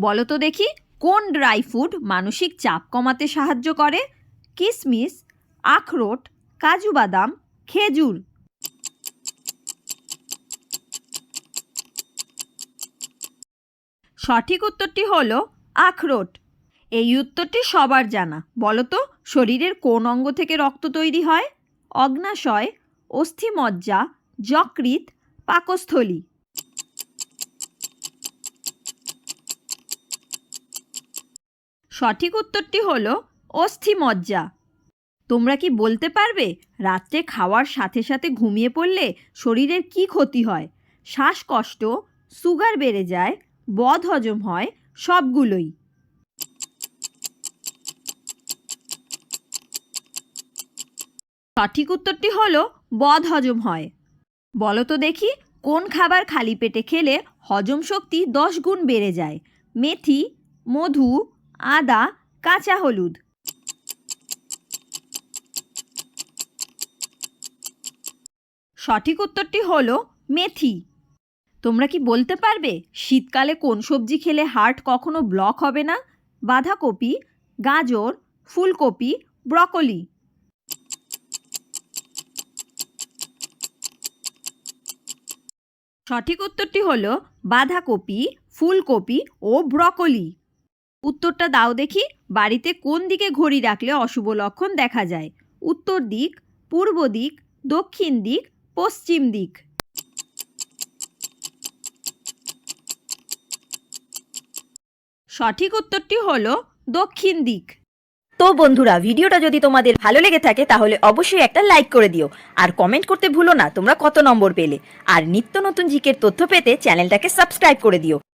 বলো তো দেখি, কোন ড্রাই ফ্রুট মানসিক চাপ কমাতে সাহায্য করে? কিশমিশ আখরোট, কাজু বাদাম, খেজুর। সঠিক উত্তরটি হল আখরোট। এই উত্তরটি সবার জানা। বলতো, শরীরের কোন অঙ্গ থেকে রক্ত তৈরি হয়? অগ্নাশয়, অস্থিমজ্জা, যকৃৎ, পাকস্থলী। সঠিক উত্তরটি হলো অস্থিমজ্জা। তোমরা কি বলতে পারবে, রাত্রে খাওয়ার সাথে সাথে ঘুমিয়ে পড়লে শরীরের কি ক্ষতি হয়? শ্বাসকষ্ট, সুগার বেড়ে যায় বদ হজম হয়, সবগুলোই। সঠিক উত্তরটি হলো বদ হজম হয়। বলো তো দেখি, কোন খাবার খালি পেটে খেলে হজম শক্তি দশ গুণ বেড়ে যায়? মেথি, মধু আদা, কাঁচা হলুদ। সঠিক উত্তরটি হলো মেথি। তোমরা কি বলতে পারবে শীতকালে কোন সবজি খেলে হার্ট কখনো ব্লক হবে না? বাঁধাকপি, গাজর, ফুলকপি, ব্রকলি। সঠিক উত্তরটি হলো বাঁধাকপি, ফুলকপি ও ব্রকলি। উত্তরটা দাও দেখি, বাড়িতে কোন দিকে ঘড়ি রাখলে অশুভ লক্ষণ দেখা যায়? উত্তর দিক, পূর্ব দিক, দক্ষিণ দিক, পশ্চিম দিক। সঠিক উত্তরটি হলো দক্ষিণ দিক। তো বন্ধুরা, ভিডিওটা যদি তোমাদের ভালো লেগে থাকে, তাহলে অবশ্যই একটা লাইক করে দিও। আর কমেন্ট করতে ভুলো না, তোমরা কত নম্বর পেলে। আর নিত্য নতুন জিকের তথ্য পেতে চ্যানেলটাকে সাবস্ক্রাইব করে দিও।